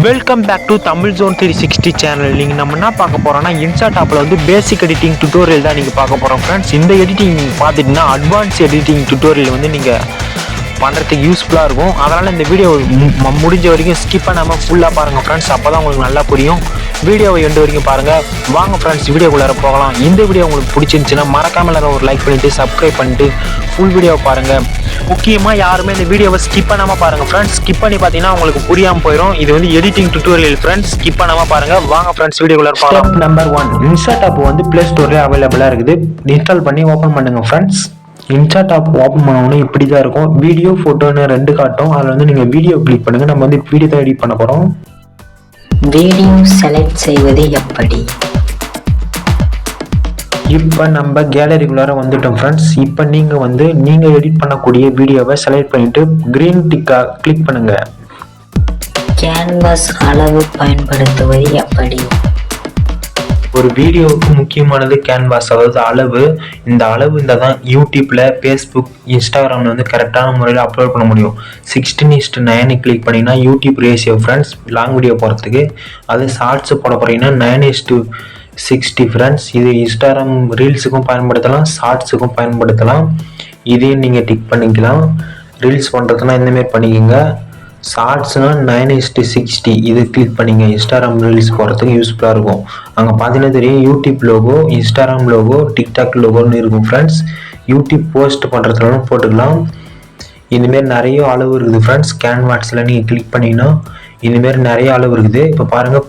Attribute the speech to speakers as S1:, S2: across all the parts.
S1: Welcome back to Tamil zone three sixty channel நீங்கள் நம்ம என்ன பார்க்க போகிறோம்னா இன்ஸ்டா டாப்பில் வந்து பேசிக் எடிட்டிங் டுட்டோரியல் தான் நீங்கள் பார்க்க போகிறோம் ஃப்ரெண்ட்ஸ் இந்த எடிட்டிங் நீங்கள் பார்த்துட்டிங்கன்னா அட்வான்ஸ் எடிட்டிங் டுட்டோரியல் வந்து நீங்கள் பண்ணுறதுக்கு யூஸ்ஃபுல்லாக இருக்கும். அதனால் இந்த வீடியோ மு- முடிஞ்ச வரைக்கும் ஸ்கிப் பண்ணாமல் ஃபுல்லாக பாருங்கள் ஃப்ரெண்ட்ஸ் அப்போ தான் உங்களுக்கு நல்லா புரியும். வீடியோவை எண்டு வரைக்கும் பாருங்கள் வாங்க ஃப்ரெண்ட்ஸ் வீடியோக்குள்ளார போகலாம். இந்த வீடியோ உங்களுக்கு பிடிச்சிருந்துச்சுன்னா மறக்காமல் எல்லாரும் ஒரு லைக் பண்ணிவிட்டு சப்ஸ்கிரைப் பண்ணிட்டு ஃபுல் வீடியோவை பாருங்கள் முக்கியமாக யாருமே இந்த வீடியோவை ஸ்கிப் பண்ணாமல் பாருங்கள் ஃப்ரெண்ட்ஸ் ஸ்கிப் பண்ணி பார்த்தீங்கன்னா உங்களுக்கு புரியாமல் போயிடும் இது வந்து எடிட்டிங் டுட்டோரியல் ஃப்ரெண்ட்ஸ் ஸ்கிப் பண்ணாமல் பாருங்கள் வாங்க ஃப்ரெண்ட்ஸ் வீடியோக்குள்ள போகலாம். நம்பர் ஒன் இன்ஸ்டாட் ஆப் வந்து ப்ளே ஸ்டோர்லேயே அவைலபிளாக இருக்குது. இன்ஸ்டால் பண்ணி ஓப்பன் பண்ணுங்கள் ஃப்ரெண்ட்ஸ் இன்ஸ்டாட் ஆப் ஓப்பன் பண்ணோன்னே இப்படி தான் இருக்கும் வீடியோ ஃபோட்டோன்னு ரெண்டு காட்டும். அதில் வந்து நீங்கள் வீடியோ கிளிக் பண்ணுங்கள் நம்ம வந்து வீடியோ தான் எடிட் பண்ண போகிறோம்
S2: வீடியோ செலக்ட் செய்வது எப்படி?
S1: இப்போ நம்ம கேலரிக்குள்ளார வந்துட்டோம் ஃப்ரெண்ட்ஸ் இப்போ நீங்கள் வந்து நீங்கள் எடிட் பண்ணக்கூடிய வீடியோவை செலக்ட் பண்ணிவிட்டு க்ரீன் டிக்காக கிளிக் பண்ணுங்கள்
S2: கேன்வாஸ் அளவு பயன்படுத்துவது எப்படி?
S1: ஒரு வீடியோவுக்கு முக்கியமானது கேன்வாஸ் அதாவது அளவு. இந்த அளவு இந்த தான் யூடியூப்பில் ஃபேஸ்புக் இன்ஸ்டாகிராமில் வந்து கரெக்டான முறையில் அப்லோட் பண்ண முடியும். சிக்ஸ்டீன் இஸ்ட் நைனை கிளிக் பண்ணிங்கன்னா YouTube ratio friends long video போகிறதுக்கு அது ஷார்ட்ஸ் போட போகிறீங்கன்னா nine is to sixty friends இது இன்ஸ்டாகிராம் ரீல்ஸுக்கும் பயன்படுத்தலாம் ஷார்ட்ஸுக்கும் பயன்படுத்தலாம். இதையும் நீங்கள் டிக் பண்ணிக்கலாம். ரீல்ஸ் பண்ணுறதுனா இந்தமாரி பண்ணிக்கோங்க. ஷார்ட்ஸ்னால் நைன் இஸ்டி சிக்ஸ்டி இது கிளிக் பண்ணிங்க. இன்ஸ்டாகிராம் ரீல்ஸ் போகிறதுக்கு யூஸ்ஃபுல்லாக இருக்கும். அங்கே பார்த்தீங்கன்னா தெரியும் YouTube logo Instagram logo TikTok லோகோன்னு இருக்கும் ஃப்ரெண்ட்ஸ் யூடியூப் போஸ்ட் பண்ணுறதுலாம் போட்டுக்கலாம். இந்தமாரி நிறைய அளவு இருக்குது ஃப்ரெண்ட்ஸ் கேன்வாட்ஸில் நீங்கள் கிளிக் பண்ணிங்கன்னா இந்தமாரி நிறைய அளவு இருக்குது. இப்போ பாருங்கள்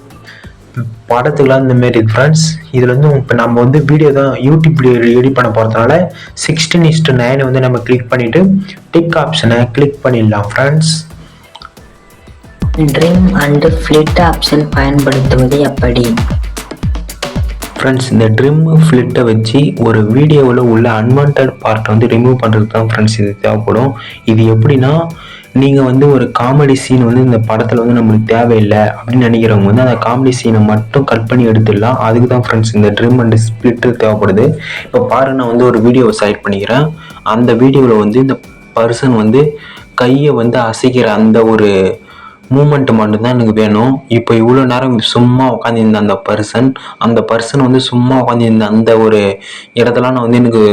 S1: படத்துக்குலாம் இந்தமாரி இருக்குது ஃப்ரெண்ட்ஸ் இதில் வந்து இப்போ நம்ம வந்து வீடியோ தான் யூடியூப் வீடியோ எடிட் பண்ண போகிறதுனால சிக்ஸ்டீன் இஸ்ட்டு நைனை வந்து நம்ம கிளிக் பண்ணிவிட்டு டிக் ஆப்ஷனை கிளிக் பண்ணிடலாம் friends
S2: trim and flip option பயன்படுத்துவது எப்படி
S1: ஃப்ரெண்ட்ஸ் இந்த ட்ரிம் ஃப்ளிட்டை வச்சு ஒரு வீடியோவில் உள்ள அன்வான்ட் பார்ட்டை வந்து ரிமூவ் பண்ணுறதுக்கு தான் ஃப்ரெண்ட்ஸ் இது தேவைப்படும். இது எப்படின்னா நீங்கள் வந்து ஒரு காமெடி சீன் வந்து இந்த படத்தில் வந்து நம்மளுக்கு தேவையில்லை அப்படின்னு நினைக்கிறவங்க வந்து அந்த காமெடி சீனை மட்டும் கட் பண்ணி எடுத்துடலாம். அதுக்கு தான் ஃப்ரெண்ட்ஸ் இந்த ட்ரிம் அண்ட் ஸ்ப்ளிட்டு தேவைப்படுது. இப்போ பாரு நான் வந்து ஒரு வீடியோவை செலக்ட் பண்ணிக்கிறேன். அந்த வீடியோவில் வந்து இந்த பர்சன் வந்து கையை வந்து அசைக்கிற அந்த ஒரு மூமெண்ட் மட்டும்தான் எனக்கு வேணும். இப்போ இவ்வளோ நேரம் சும்மா உட்காந்துருந்த அந்த பர்சன் அந்த பர்சன் வந்து சும்மா உட்காந்துருந்த அந்த ஒரு இடத்துல நான் வந்து எனக்கு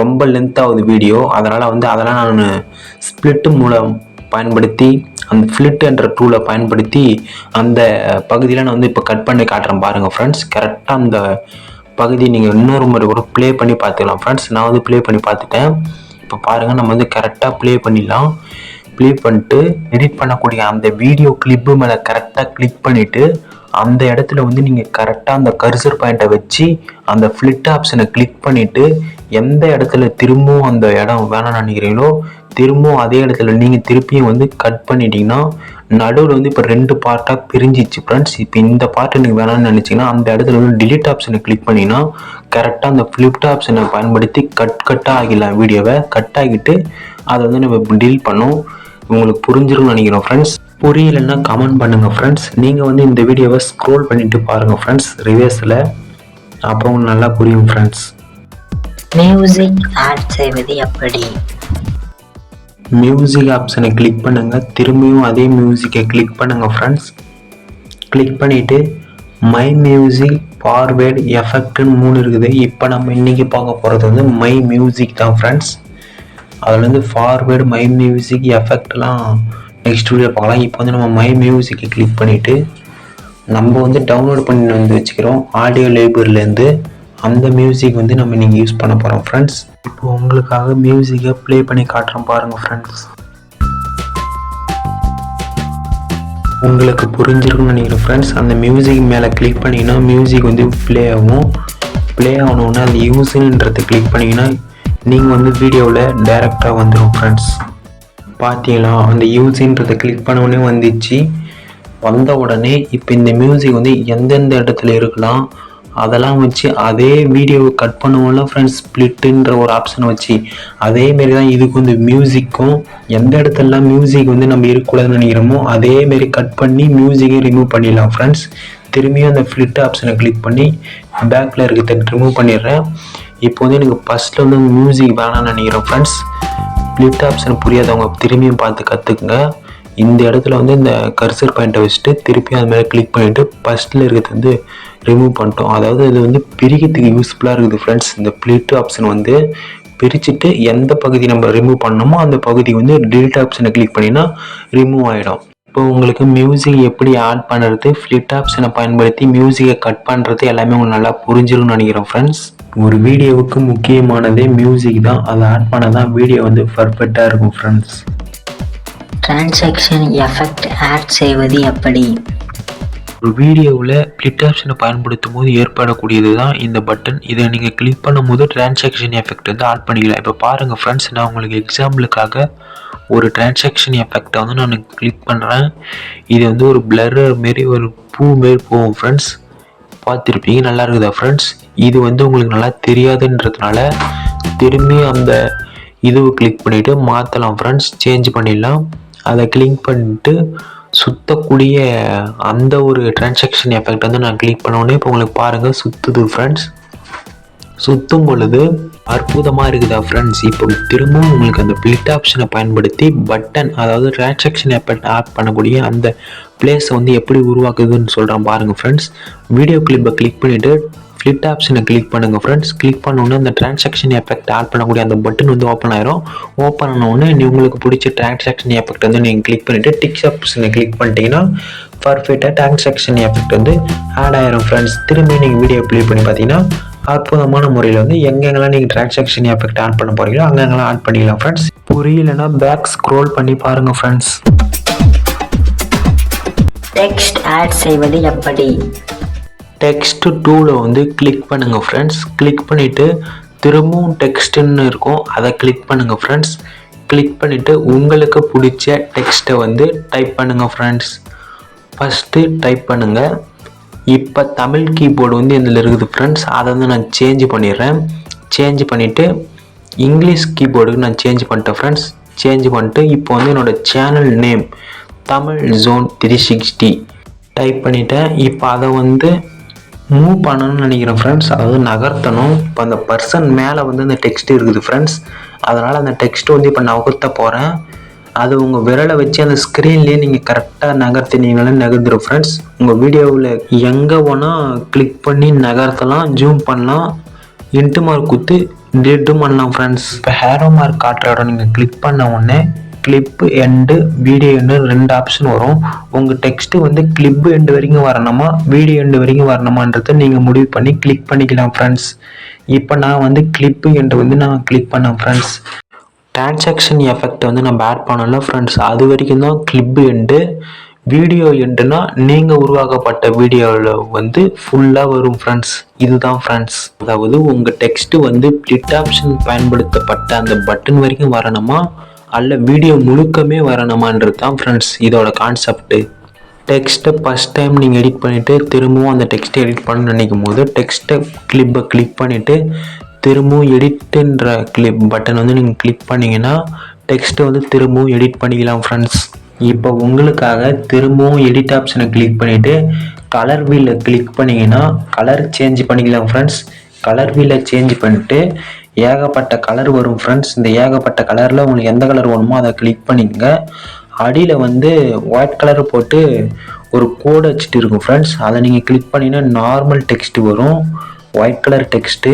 S1: ரொம்ப லென்த்தாகுது வீடியோ அதனால் வந்து அதெல்லாம் நான் ஸ்ப்ளிட்டு மூலம் பயன்படுத்தி அந்த ஃப்ளிட் என்ற டூலை பயன்படுத்தி அந்த பகுதியில் நான் வந்து இப்போ கட் பண்ணி காட்டுறேன் பாருங்கள் ஃப்ரெண்ட்ஸ் கரெக்டாக அந்த பகுதி நீங்கள் இன்னொரு முறை கூட ப்ளே பண்ணி பார்த்துக்கலாம் ஃப்ரெண்ட்ஸ் நான் வந்து ப்ளே பண்ணி பார்த்துட்டேன். இப்போ பாருங்கள் நம்ம வந்து கரெக்டாக ப்ளே பண்ணிடலாம். ப்ளே பண்ணிட்டு எடிட் பண்ணக்கூடிய அந்த வீடியோ கிளிப்பு மேலே கரெக்டாக கிளிக் பண்ணிவிட்டு அந்த இடத்துல வந்து நீங்கள் கரெக்டாக அந்த கர்சர் பாயிண்ட்டை வச்சு அந்த ஃப்ளிட் ஆப்ஷனை கிளிக் பண்ணிவிட்டு எந்த இடத்துல திரும்பவும் அந்த இடம் வேணாம்னு நினைக்கிறீங்களோ திரும்பவும் அதே இடத்துல நீங்கள் திருப்பியும் வந்து கட் பண்ணிட்டீங்கன்னா நடுவில் வந்து இப்போ ரெண்டு பார்ட்டாக பிரிஞ்சிச்சு ஃப்ரெண்ட்ஸ் இப்போ இந்த பார்ட் எனக்கு வேணாம்னு நினச்சிங்கன்னா அந்த இடத்துல வந்து டிலீட் ஆப்ஷனை கிளிக் பண்ணிங்கன்னா கரெக்டாக அந்த ஃப்ளிப்ட் ஆப்ஷனை பயன்படுத்தி கட் கட்டாக ஆகிடலாம் வீடியோவை கட் ஆகிட்டு அதை வந்து நம்ம டீல் பண்ணோம். உங்களுக்கு புரிஞ்சிரும்னு நினைக்கிறோம் ஃப்ரெண்ட்ஸ் புரியலைன்னா கமெண்ட் பண்ணுங்கள் ஃப்ரெண்ட்ஸ் நீங்கள் வந்து இந்த வீடியோவை ஸ்க்ரோல் பண்ணிட்டு பாருங்கள் ஃப்ரெண்ட்ஸ் ரிவேர்ஸில் அப்போ உங்களுக்கு நல்லா புரியும் ஃப்ரெண்ட்ஸ்
S2: மியூசிக் ஆட் செய்வது எப்படி?
S1: மியூசிக் ஆப்ஷனை கிளிக் பண்ணுங்கள் திரும்பியும் அதே மியூசிக்கை கிளிக் பண்ணுங்கள் ஃப்ரெண்ட்ஸ் கிளிக் பண்ணிவிட்டு மை மியூசிக் ஃபார்வேர்டு எஃபெக்ட்னு மூணு இருக்குது. இப்போ நம்ம இன்றைக்கி பார்க்க போகிறது வந்து மை மியூசிக் தான் ஃப்ரெண்ட்ஸ் அதில் வந்து ஃபார்வேர்டு மை மியூசிக் எஃபெக்ட்லாம் நெக்ஸ்ட் வீடியோ பார்க்கலாம். இப்போ வந்து நம்ம மை மியூசிக்கை கிளிக் பண்ணிவிட்டு நம்ம வந்து டவுன்லோட் பண்ணி வந்து வச்சுக்கிறோம். ஆடியோ லைப்ரரியிலேருந்து அந்த மியூசிக் வந்து நம்ம நீங்கள் யூஸ் பண்ண போகிறோம் ஃப்ரெண்ட்ஸ் இப்போ உங்களுக்காக மியூசிக்கை ப்ளே பண்ணி காட்டுறோம் பாருங்கள் ஃப்ரெண்ட்ஸ் உங்களுக்கு புரிஞ்சிருக்குன்னு நினைக்கிறேன் ஃப்ரெண்ட்ஸ் அந்த மியூசிக் மேலே கிளிக் பண்ணிங்கன்னா மியூசிக் வந்து ப்ளே ஆகும். ப்ளே ஆகணுன்னா அந்த யூஸுன்றதை கிளிக் பண்ணிங்கன்னா நீங்கள் வந்து வீடியோவில் டைரெக்டாக வந்துடும் ஃப்ரெண்ட்ஸ் பார்த்தீங்களா அந்த யூஸின்றதை கிளிக் பண்ணவுடனே வந்துச்சு. வந்த உடனே இப்போ இந்த மியூசிக் வந்து எந்தெந்த இடத்துல இருக்கலாம் அதெல்லாம் வச்சு அதே வீடியோவை கட் பண்ணுவோம்ல ஃப்ரெண்ட்ஸ் ஸ்ப்ளிட்டுன்ற ஒரு ஆப்ஷன் வச்சு. அதேமாரி தான் இதுக்கு வந்து மியூசிக்கும் எந்த இடத்துலலாம் மியூசிக் வந்து நம்ம இருக்கக்கூடாதுன்னு நினைக்கிறோமோ அதேமாரி கட் பண்ணி மியூசிக்கை ரிமூவ் பண்ணிடலாம் ஃப்ரெண்ட்ஸ் திரும்பியும் அந்த ஃப்ளிட் ஆப்ஷனை கிளிக் பண்ணி பேக்கில் இருக்கிறத ரிமூவ் பண்ணிடுறேன். இப்போ வந்து எனக்கு ஃபஸ்ட்டில் வந்து மியூசிக் வேணாம்னு நினைக்கிறேன் ஃப்ரெண்ட்ஸ் ஸ்ப்ளிட் ஆப்ஷன் புரியாதவங்க திரும்பியும் பார்த்து கற்றுக்குங்க இந்த இடத்துல வந்து இந்த கர்சர் பாயிண்ட்டை வச்சுட்டு திருப்பி அது மேலே கிளிக் பண்ணிவிட்டு ஃபஸ்ட்டில் இருக்கிறது வந்து ரிமூவ் பண்ணிட்டோம். அதாவது இது வந்து பிரிக்கிறதுக்கு யூஸ்ஃபுல்லாக இருக்குது ஃப்ரெண்ட்ஸ் இந்த பிளிட் ஆப்ஷன் வந்து பிரிச்சுட்டு எந்த பகுதி நம்ம ரிமூவ் பண்ணணுமோ அந்த பகுதி வந்து டிலிட் ஆப்ஷனை கிளிக் பண்ணினா ரிமூவ் ஆகிடும் இப்போ உங்களுக்கு மியூசிக் எப்படி ஆட் பண்ணுறது ஃப்ளிட் ஆப்ஷனை பயன்படுத்தி மியூசிக்கை கட் பண்ணுறது எல்லாமே உங்களுக்கு நல்லா புரிஞ்சிருக்கும்னு நினைக்கிறேன் ஃப்ரெண்ட்ஸ் ஒரு வீடியோவுக்கு முக்கியமானதே மியூசிக் தான். அதை ஆட் பண்ண தான் வீடியோ வந்து பர்ஃபெக்டாக இருக்கும் ஃப்ரெண்ட்ஸ்
S2: டிரான்சாக்ஷன் எஃபெக்ட் ஆட் செய்வது எப்படி?
S1: ஒரு வீடியோவில் ஸ்ப்ளிட் ஆப்ஷனை பயன்படுத்தும் போது ஏற்படக்கூடியது தான் இந்த பட்டன் இதை நீங்கள் கிளிக் பண்ணும்போது டிரான்சாக்ஷன் எஃபெக்ட் வந்து ஆட் பண்ணிக்கலாம். இப்போ பாருங்கள் ஃப்ரெண்ட்ஸ் நான் உங்களுக்கு எக்ஸாம்பிளுக்காக ஒரு டிரான்சாக்ஷன் எஃபெக்டை வந்து நான் கிளிக் பண்ணுறேன் இது வந்து ஒரு பிளர் மாரி ஒரு பூ மாரி போகும் ஃப்ரெண்ட்ஸ் பார்த்துருப்பீங்க. நல்லா இருக்குதா ஃப்ரெண்ட்ஸ் இது வந்து உங்களுக்கு நல்லா தெரியாதுன்றதுனால திரும்பி அந்த இதுவை கிளிக் பண்ணிவிட்டு மாற்றலாம் ஃப்ரெண்ட்ஸ் சேஞ்ச் பண்ணிடலாம். அதை கிளிக் பண்ணிட்டு சுத்தக்கூடிய அந்த ஒரு டிரான்சாக்ஷன் எஃபெக்ட் வந்து நான் கிளிக் பண்ணோடனே இப்போ உங்களுக்கு பாருங்கள் சுற்றுது ஃப்ரெண்ட்ஸ் சுற்றும் பொழுது அற்புதமாக இருக்குதா ஃப்ரெண்ட்ஸ் இப்போ திரும்பவும் உங்களுக்கு அந்த பிளிட் ஆப்ஷனை பயன்படுத்தி பட்டன் அதாவது டிரான்சாக்ஷன் எஃபெக்ட் ஆட் பண்ணக்கூடிய அந்த பிளேஸை வந்து எப்படி உருவாக்குதுன்னு சொல்கிறேன் பாருங்கள் ஃப்ரெண்ட்ஸ் வீடியோ கிளிப்பை கிளிக் பண்ணிவிட்டு ஃப்ளிட் ஆப்ஷனை கிளிக் பண்ணுங்கள் ஃப்ரெண்ட்ஸ் கிளிக் பண்ணோன்னே அந்த டிரான்சாக்ஷன் எஃபெக்ட் ஆட் பண்ணக்கூடிய அந்த பட்டன் வந்து ஓப்பன் ஆயிரும். ஓப்பன் ஆனோடனே நீ உங்களுக்கு பிடிச்ச டிரான்சாக்ஷன் எஃபெக்ட் வந்து நீங்கள் கிளிக் பண்ணிவிட்டு டிக்ஸ் ஆப்ஷனை கிளிக் பண்ணிட்டீங்கன்னா பர்ஃபெக்டாக டிரான்சாக்ஷன் எஃபெக்ட் வந்து ஆட் ஆயிரும் ஃப்ரெண்ட்ஸ் திரும்பி நீங்கள் வீடியோ ப்ளே பண்ணி பார்த்தீங்கன்னா அற்புதமான முறையில் வந்து எங்கெங்கெல்லாம் நீங்கள் டிரான்சாக்ஷன் எஃபெக்ட் ஆட் பண்ண போறீங்களோ அங்கெங்கெல்லாம் ஆட் பண்ணிக்கலாம் ஃப்ரெண்ட்ஸ் புரியலன்னா பேக் ஸ்க்ரோல் பண்ணி பாருங்கள் ஃப்ரெண்ட்ஸ்
S2: டெக்ஸ்ட் ஆட் செய்வது எப்படி?
S1: டெக்ஸ்ட் டூவில் வந்து கிளிக் பண்ணுங்கள் ஃப்ரெண்ட்ஸ் கிளிக் பண்ணிவிட்டு திரும்பவும் டெக்ஸ்ட்டுன்னு இருக்கும். அதை கிளிக் பண்ணுங்கள் ஃப்ரெண்ட்ஸ் கிளிக் பண்ணிவிட்டு உங்களுக்கு பிடிச்ச டெக்ஸ்ட்டை வந்து டைப் பண்ணுங்கள் ஃப்ரெண்ட்ஸ் ஃபஸ்ட்டு டைப் பண்ணுங்கள் இப்போ தமிழ் கீபோர்டு வந்து இதில் இருக்குது ஃப்ரெண்ட்ஸ் அதை வந்து நான் சேஞ்ச் பண்ணிடுறேன். சேஞ்ச் பண்ணிவிட்டு இங்கிலீஷ் கீபோர்டுக்கு நான் சேஞ்ச் பண்ணிட்டேன் ஃப்ரெண்ட்ஸ் சேஞ்ச் பண்ணிட்டு இப்போ வந்து என்னோடய channel name Tamil zone three sixty type பண்ணிட்டேன். இப்போ அதை வந்து மூவ் பண்ணணும்னு நினைக்கிறேன் ஃப்ரெண்ட்ஸ் அதாவது நகர்த்தணும். இப்போ அந்த பர்சன் மேலே வந்து அந்த டெக்ஸ்ட் இருக்குது ஃப்ரெண்ட்ஸ் அதனால் அந்த டெக்ஸ்ட் வந்து இப்போ நகர்த்த போகிறேன் அது உங்கள் விரலை வச்சு அந்த ஸ்க்ரீன்லேயே நீங்கள் கரெக்டாக நகர்த்தினீங்களே நகர்ந்துடும் ஃப்ரெண்ட்ஸ் உங்கள் வீடியோவில் எங்கே வேணால் கிளிக் பண்ணி நகர்த்தலாம் ஜூம் பண்ணலாம் இன்ட்டு மார்க் குத்து டெட்டும் பண்ணலாம் ஃப்ரெண்ட்ஸ் இப்போ ஹேரோ மார்க் காட்டுற இடம் நீங்கள் கிளிக் பண்ண உடனே கிளிப்பு எண்டு வீடியோ எண்டு ரெண்டு ஆப்ஷன் வரும். உங்கள் டெக்ஸ்ட்டு வந்து கிளிப்பு எண்டு வரைக்கும் வரணுமா வீடியோ எண்டு வரைக்கும் வரணுமான்றதை நீங்கள் முடிவு பண்ணி கிளிக் பண்ணிக்கலாம் ஃப்ரெண்ட்ஸ் இப்போ நான் வந்து கிளிப்பு எண்டு வந்து நான் கிளிக் பண்ணேன் ஃப்ரெண்ட்ஸ் டிரான்சாக்ஷன் எஃபெக்ட் வந்து நம்ம ஆட் பண்ணல ஃப்ரெண்ட்ஸ் அது வரைக்கும் தான் கிளிப்பு எண்டு வீடியோ எண்டுனா நீங்கள் உருவாக்கப்பட்ட வீடியோவில் வந்து ஃபுல்லாக வரும் ஃப்ரெண்ட்ஸ் இதுதான் ஃப்ரெண்ட்ஸ் அதாவது உங்கள் டெக்ஸ்ட்டு வந்து பிளிட் ஆப்ஷன் பயன்படுத்தப்பட்ட அந்த பட்டன் வரைக்கும் வரணுமா? அல்ல வீடியோ முழுக்கமே வரணுமான்றது தான் ஃப்ரெண்ட்ஸ் இதோட கான்செப்ட்டு டெக்ஸ்ட்டை ஃபஸ்ட் டைம் நீங்கள் எடிட் பண்ணிவிட்டு திரும்பவும் அந்த டெக்ஸ்ட்டை எடிட் பண்ண நினைக்கும் போது டெக்ஸ்ட்டை கிளிப்பை கிளிக் பண்ணிவிட்டு திரும்பவும் எடிட்டுன்ற கிளிப் பட்டன் வந்து நீங்கள் கிளிக் பண்ணிங்கன்னா டெக்ஸ்ட்டை வந்து திரும்பவும் எடிட் பண்ணிக்கலாம் ஃப்ரெண்ட்ஸ் இப்போ உங்களுக்காக திரும்பவும் எடிட் ஆப்ஷனை கிளிக் பண்ணிவிட்டு கலர் வீலில் கிளிக் பண்ணிங்கன்னா கலர் சேஞ்ச் பண்ணிக்கலாம் ஃப்ரெண்ட்ஸ் கலர் வீலை சேஞ்ச் பண்ணிட்டு ஏகப்பட்ட கலர் வரும் ஃப்ரெண்ட்ஸ் இந்த ஏகப்பட்ட கலரில் உங்களுக்கு எந்த கலர் வேணுமோ அதை கிளிக் பண்ணிக்கங்க. அடியில் வந்து ஒயிட் கலர் போட்டு ஒரு கோடு வச்சுட்டு இருக்கும் ஃப்ரெண்ட்ஸ் அதை நீங்கள் கிளிக் பண்ணிங்கன்னா நார்மல் டெக்ஸ்ட் வரும். White colour text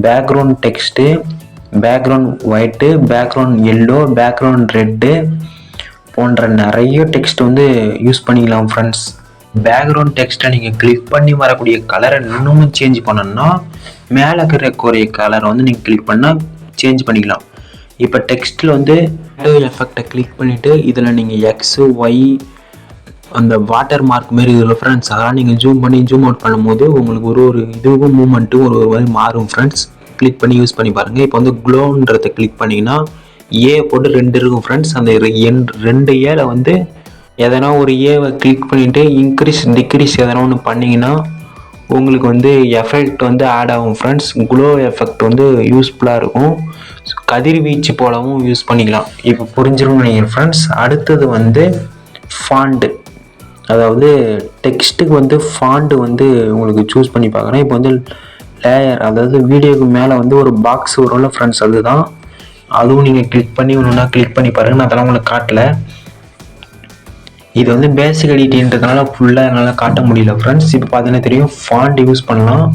S1: background text background white background yellow background red போன்ற நிறைய டெக்ஸ்ட் வந்து யூஸ் பண்ணிக்கலாம் ஃப்ரெண்ட்ஸ் பேக்ரவுண்ட் டெக்ஸ்ட்டை நீங்கள் கிளிக் பண்ணி வரக்கூடிய கலரை இன்னமும் சேஞ்ச் பண்ணணும்னா மேலே இருக்கக்கூடிய கலரை வந்து நீங்கள் கிளிக் பண்ணால் சேஞ்ச் பண்ணிக்கலாம். இப்போ டெக்ஸ்ட்டில் வந்து எஃபெக்டை கிளிக் பண்ணிவிட்டு இதில் நீங்கள் எக்ஸு ஒய் அந்த வாட்டர் மார்க் மாரி இதில் ஃப்ரெண்ட்ஸ் அதெல்லாம் நீங்கள் ஜூம் பண்ணி ஜூம் அவுட் பண்ணும்போது உங்களுக்கு ஒரு ஒரு இதுவும் மூமெண்ட்டும் ஒரு ஒரு மாதிரி மாறும் ஃப்ரெண்ட்ஸ் கிளிக் பண்ணி யூஸ் பண்ணி பாருங்கள் இப்போ வந்து க்ளோன்றதை கிளிக் பண்ணிங்கன்னா ஏ போட்டு ரெண்டு இருக்கும் ஃப்ரெண்ட்ஸ் அந்த ரெ- எண்- ரெண்டு ஏல வந்து எதனா ஒரு ஏவை கிளிக் பண்ணிவிட்டு இன்க்ரீஸ் டிக்ரீஸ் எதனா ஒன்று பண்ணிங்கன்னா உங்களுக்கு வந்து எஃபெக்ட் வந்து ஆட் ஆகும் ஃப்ரெண்ட்ஸ் க்ளோ எஃபெக்ட் வந்து யூஸ்ஃபுல்லாக இருக்கும். கதிர்வீச்சு போலவும் யூஸ் பண்ணிக்கலாம். இப்போ புரிஞ்சிரும்னு நினைக்கிறேன் ஃப்ரெண்ட்ஸ் அடுத்தது வந்து ஃபாண்டு அதாவது டெக்ஸ்ட்டுக்கு வந்து ஃபாண்ட்டு வந்து உங்களுக்கு சூஸ் பண்ணி பார்க்குறேன். இப்போ வந்து லேயர் அதாவது வீடியோக்கு மேலே வந்து ஒரு பாக்ஸ் வரும்ல ஃப்ரெண்ட்ஸ் அதுதான். அதுவும் நீங்கள் கிளிக் பண்ணி ஒன்று ஒன்றா கிளிக் பண்ணி பாருங்கள் நான் அதெல்லாம் உங்களுக்கு காட்டல. இது வந்து பேசிக் எடிட்டின்றதுனால ஃபுல்லாக என்னால் காட்ட முடியல ஃப்ரெண்ட்ஸ் இப்போ பார்த்தீங்கன்னா தெரியும் ஃபாண்ட் யூஸ் பண்ணலாம்.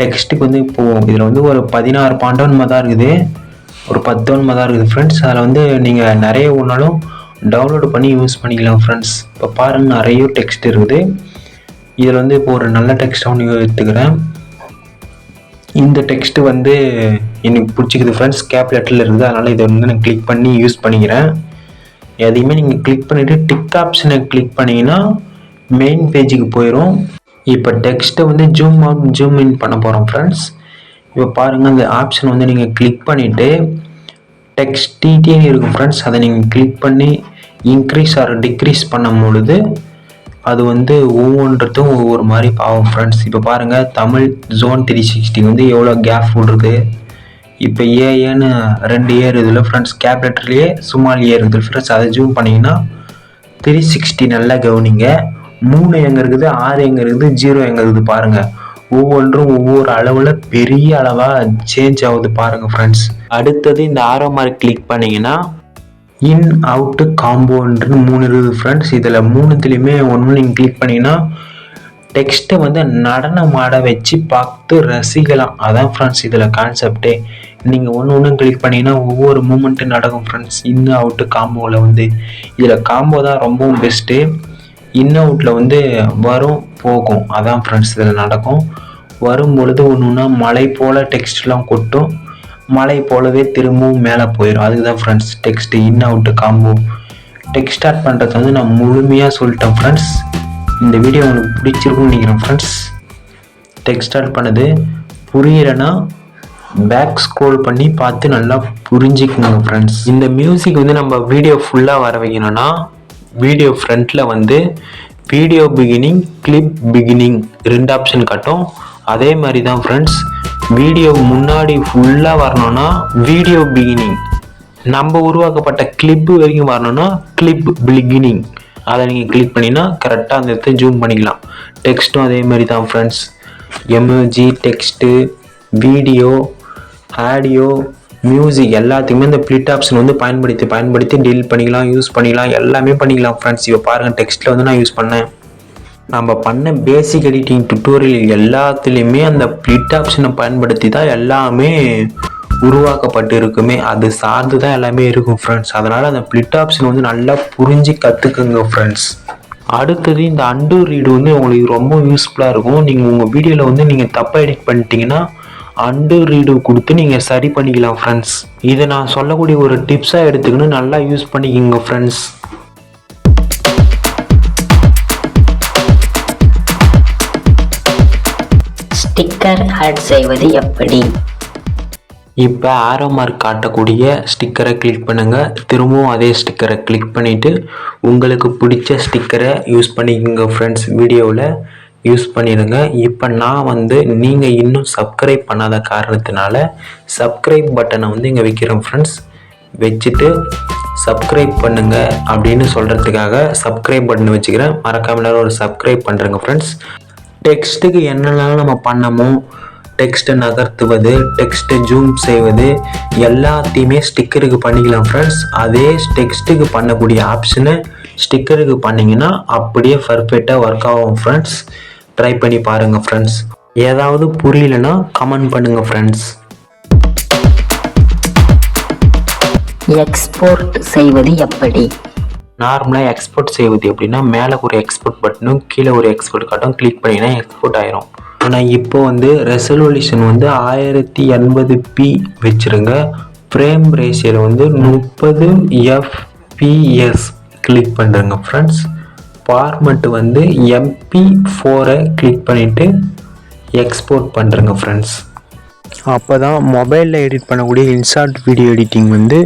S1: டெக்ஸ்ட்டுக்கு வந்து இப்போது இதில் வந்து ஒரு பதினாறு பாண்டோன்மை தான் இருக்குது. ஒரு பத்தோன்மை தான் இருக்குது ஃப்ரெண்ட்ஸ் அதில் வந்து நீங்கள் நிறைய ஒன்றாலும் டவுன்லோடு பண்ணி யூஸ் பண்ணிக்கலாம் ஃப்ரெண்ட்ஸ் இப்போ பாருங்கள் நிறைய டெக்ஸ்ட் இருக்குது. இதில் வந்து இப்போ ஒரு நல்ல டெக்ஸ்ட் ஒன்று எடுத்துக்கிறேன். இந்த டெக்ஸ்ட்டு வந்து எனக்கு பிடிச்சிக்குது ஃப்ரெண்ட்ஸ் கேப் லெட்டரில் இருக்குது. அதனால் இதை வந்து நான் கிளிக் பண்ணி யூஸ் பண்ணிக்கிறேன். எதையுமே நீங்கள் கிளிக் பண்ணிவிட்டு டிக் ஆப்ஷனை கிளிக் பண்ணிங்கன்னா மெயின் பேஜுக்கு போயிடும் இப்போ டெக்ஸ்ட்டை வந்து ஜூம் அவுட் ஜூம் இன் பண்ண போகிறோம் ஃப்ரெண்ட்ஸ் இப்போ பாருங்கள் அந்த ஆப்ஷன் வந்து நீங்கள் கிளிக் பண்ணிவிட்டு டெக்ஸ்ட் டிடின்னு இருக்கும் ஃப்ரெண்ட்ஸ் அதை நீங்கள் கிளிக் பண்ணி இன்க்ரீஸ் ஆர் டிக்ரீஸ் பண்ணும் பொழுது அது வந்து ஒவ்வொன்றதும் ஒவ்வொரு மாதிரி பாவம் ஃப்ரெண்ட்ஸ் இப்போ பாருங்கள் தமிழ் ஜோன் த்ரீ சிக்ஸ்டி வந்து எவ்வளோ கேப் விடுறது இப்போ ஏன்னு ரெண்டு ஏர் இதில் ஃப்ரெண்ட்ஸ் கேப் லெட்டர்லேயே சுமால் ஏர் இருக்குது ஃப்ரெண்ட்ஸ் அதை ஜூம் பண்ணிங்கன்னா த்ரீ சிக்ஸ்டி நல்லா கவனிங்க. மூணு எங்கே இருக்குது ஆறு எங்கே இருக்குது ஜீரோ எங்கே இருக்குது பாருங்கள் ஒவ்வொன்றும் ஒவ்வொரு அளவில் பெரிய அளவாக சேஞ்ச் ஆகுது பாருங்கள் ஃப்ரெண்ட்ஸ் அடுத்தது இந்த ஆரோ மார்க் கிளிக் பண்ணிங்கன்னா இன் அவுட்டு காம்போன்றது மூணு இருக்குது ஃப்ரெண்ட்ஸ் இதில் மூணுத்துலேயுமே ஒன்று நீங்கள் கிளிக் பண்ணிங்கன்னா டெக்ஸ்ட்டை வந்து நடனம் ஆட வச்சு பார்த்து ரசிக்கலாம். அதான் ஃப்ரெண்ட்ஸ் இதில் கான்செப்டே நீங்கள் ஒன்று ஒன்று கிளிக் பண்ணிங்கன்னா ஒவ்வொரு மூமெண்ட்டும் நடக்கும் ஃப்ரெண்ட்ஸ் இன் அவுட்டு காம்போவில் வந்து. இதில் காம்போ தான் ரொம்பவும் பெஸ்ட்டு இன் அவுட்டில் வந்து வரும் போகும். அதான் ஃப்ரெண்ட்ஸ் இதில் நடக்கும். வரும் பொழுது ஒன்று ஒன்றா மலை போல் டெக்ஸ்ட்லாம் கொட்டும். மலை போலவே திரும்பவும் மேலே போயிடும் அதுக்கு தான் friends text in out combo text start பண்ணுறது வந்து நான் முழுமையாக சொல்லிட்டேன் ஃப்ரெண்ட்ஸ் இந்த வீடியோ உங்களுக்கு பிடிச்சிருக்குன்னு நினைக்கிறேன் ஃப்ரெண்ட்ஸ் டெக்ஸ்ட் ஸ்டார்ட் பண்ணது. புரியலைன்னா பேக் ஸ்க்ரோல் பண்ணி பார்த்து நல்லா புரிஞ்சுக்குங்க ஃப்ரெண்ட்ஸ் இந்த மியூசிக் வந்து நம்ம வீடியோ ஃபுல்லாக வர வைக்கணும்னா வீடியோ ஃப்ரண்ட்டில் வந்து வீடியோ பிகினிங் கிளிப் பிகினிங் ரெண்டு ஆப்ஷன் காட்டும். அதே மாதிரி தான் ஃப்ரெண்ட்ஸ் வீடியோ முன்னாடி ஃபுல்லாக வரணும்னா வீடியோ பிகினிங் நம்ம உருவாக்கப்பட்ட கிளிப்பு வரைக்கும் வரணும்னா கிளிப் பிகினிங் அதை நீங்கள் கிளிக் பண்ணினா கரெக்டாக அந்த இடத்த ஜூம் பண்ணிக்கலாம். டெக்ஸ்ட்டும் அதே மாதிரி தான் friends emoji text video audio music எல்லாத்துக்குமே இந்த பிளிட் ஆப்ஷன் வந்து பயன்படுத்தி பயன்படுத்தி டீல் பண்ணிக்கலாம் யூஸ் பண்ணிக்கலாம் எல்லாமே பண்ணிக்கலாம் ஃப்ரெண்ட்ஸ் இப்போ பாருங்கள் டெக்ஸ்ட்டில் வந்து நான் யூஸ் பண்ணேன். நம்ம பண்ண பேசிக் எடிட்டிங் டுட்டோரியல் எல்லாத்துலேயுமே அந்த பிளிட் ஆப்ஷனை பயன்படுத்தி தான் எல்லாமே உருவாக்கப்பட்டு இருக்குமே. அது சார்ந்து தான் எல்லாமே இருக்கும் ஃப்ரெண்ட்ஸ் அதனால் அந்த பிளிட் ஆப்ஷன் வந்து நல்லா புரிஞ்சு கற்றுக்குங்க ஃப்ரெண்ட்ஸ் அடுத்தது இந்த அண்டு ரீடு வந்து உங்களுக்கு ரொம்ப யூஸ்ஃபுல்லாக இருக்கும். நீங்கள் உங்கள் வீடியோவில் வந்து நீங்கள் தப்பாக எடிட் பண்ணிட்டீங்கன்னா அண்டு ரீடு கொடுத்து நீங்கள் சரி பண்ணிக்கலாம் ஃப்ரெண்ட்ஸ் இதை நான் சொல்லக்கூடிய ஒரு டிப்ஸாக எடுத்துக்கின்னு நல்லா யூஸ் பண்ணிக்கோங்க ஃப்ரெண்ட்ஸ்
S2: ஸ்டிக்கர் ஆட் செய்வது எப்படி?
S1: இப்போ ஆரோ மார்க் காட்டக்கூடிய ஸ்டிக்கரை கிளிக் பண்ணுங்கள் திரும்பவும் அதே ஸ்டிக்கரை கிளிக் பண்ணிவிட்டு உங்களுக்கு பிடிச்ச ஸ்டிக்கரை யூஸ் பண்ணிக்கோங்க ஃப்ரெண்ட்ஸ் வீடியோவில் யூஸ் பண்ணிடுங்க இப்போ நான் வந்து நீங்கள் இன்னும் சப்ஸ்கிரைப் பண்ணாத காரணத்தினால சப்ஸ்கிரைப் பட்டனை வந்து இங்கே வைக்கிறோம் ஃப்ரெண்ட்ஸ் வச்சுட்டு சப்ஸ்கிரைப் பண்ணுங்க அப்படின்னு சொல்கிறதுக்காக சப்ஸ்கிரைப் பட்டன் வச்சுக்கிறேன். மறக்காம எல்லாரும் ஒரு சப்ஸ்கிரைப் பண்ணுறேங்க ஃப்ரெண்ட்ஸ் டெக்ஸ்ட்டுக்கு என்னெல்லாம் நம்ம பண்ணமோ டெக்ஸ்ட்டை நகர்த்துவது டெக்ஸ்ட்டை ஜூம் செய்வது எல்லாத்தையுமே ஸ்டிக்கருக்கு பண்ணிக்கலாம் ஃப்ரெண்ட்ஸ் அதே டெக்ஸ்ட்டுக்கு பண்ணக்கூடிய ஆப்ஷனை ஸ்டிக்கருக்கு பண்ணிங்கன்னா அப்படியே பர்ஃபெக்டாக ஒர்க் ஆகும் ஃப்ரெண்ட்ஸ் ட்ரை பண்ணி பாருங்கள் ஃப்ரெண்ட்ஸ் ஏதாவது புரியலன்னா கமெண்ட் பண்ணுங்கள் ஃப்ரெண்ட்ஸ்
S2: எக்ஸ்போர்ட் செய்வது எப்படி?
S1: நார்மலாக எக்ஸ்போர்ட் செய்வது எப்படின்னா மேலே ஒரு எக்ஸ்போர்ட் பட்டனும் கீழே ஒரு எக்ஸ்போர்ட் காட்டும் கிளிக் பண்ணிங்கன்னா எக்ஸ்போர்ட் ஆயிரும். ஆனால் இப்போ வந்து ரெசல்யூஷன் வந்து ஆயிரத்தி எண்பது பி வச்சுருங்க. ஃப்ரேம் ரேஷியர் வந்து முப்பது எஃப்பிஎஸ் கிளிக் பண்ணுறேங்க ஃப்ரெண்ட்ஸ் ஃபார்மெட் வந்து எம்பி ஃபோரை கிளிக் பண்ணிவிட்டு எக்ஸ்போர்ட் பண்ணுறேங்க ஃப்ரெண்ட்ஸ் அப்போ தான் மொபைலில் எடிட் பண்ணக்கூடிய இன்ஷார்ட் வீடியோ எடிட்டிங் வந்து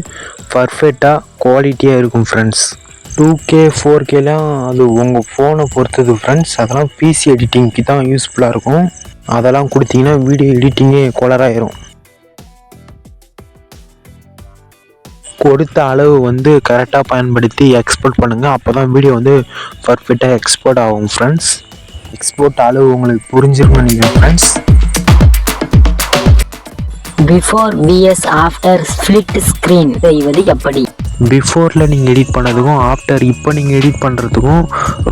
S1: பர்ஃபெக்டாக குவாலிட்டியாக இருக்கும் ஃப்ரெண்ட்ஸ் டூ கே ஃபோர் கேலாம் அது உங்கள் ஃபோனை பொறுத்தது ஃப்ரெண்ட்ஸ் அதெல்லாம் பிசி எடிட்டிங்க்கு தான் யூஸ்ஃபுல்லாக இருக்கும். அதெல்லாம் கொடுத்தீங்கன்னா வீடியோ எடிட்டிங்கே கொலராயிரும் கொடுத்த அளவு வந்து கரெக்டாக பயன்படுத்தி எக்ஸ்போர்ட் பண்ணுங்கள் அப்போ தான் வீடியோ வந்து பர்ஃபெக்டாக எக்ஸ்போர்ட் ஆகும் ஃப்ரெண்ட்ஸ் எக்ஸ்போர்ட் அளவு உங்களுக்கு புரிஞ்சிருக்கும்னு நினைக்கிறேன் friends
S2: before VS after split screen செய்வது எப்படி?
S1: பிஃபோரில் நீங்கள் எடிட் பண்ணதுக்கும் ஆஃப்டர் இப்போ நீங்கள் எடிட் பண்ணுறதுக்கும்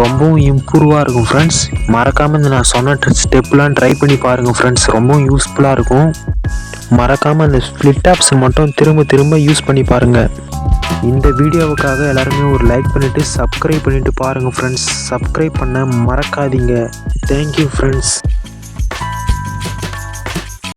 S1: ரொம்பவும் இம்ப்ரூவாக இருக்கும் ஃப்ரெண்ட்ஸ் மறக்காமல் இந்த நான் சொன்ன ஸ்டெப்லாம் ட்ரை பண்ணி பாருங்கள் ஃப்ரெண்ட்ஸ் ரொம்பவும் யூஸ்ஃபுல்லாக இருக்கும். மறக்காமல் அந்த ஸ்ப்ளிட் ஆப்ஸை மட்டும் திரும்ப திரும்ப யூஸ் பண்ணி பாருங்கள் இந்த வீடியோவுக்காக எல்லாருமே ஒரு லைக் பண்ணிவிட்டு சப்ஸ்கிரைப் பண்ணிவிட்டு பாருங்கள் ஃப்ரெண்ட்ஸ் சப்ஸ்கிரைப் பண்ண மறக்காதீங்க. Thank you friends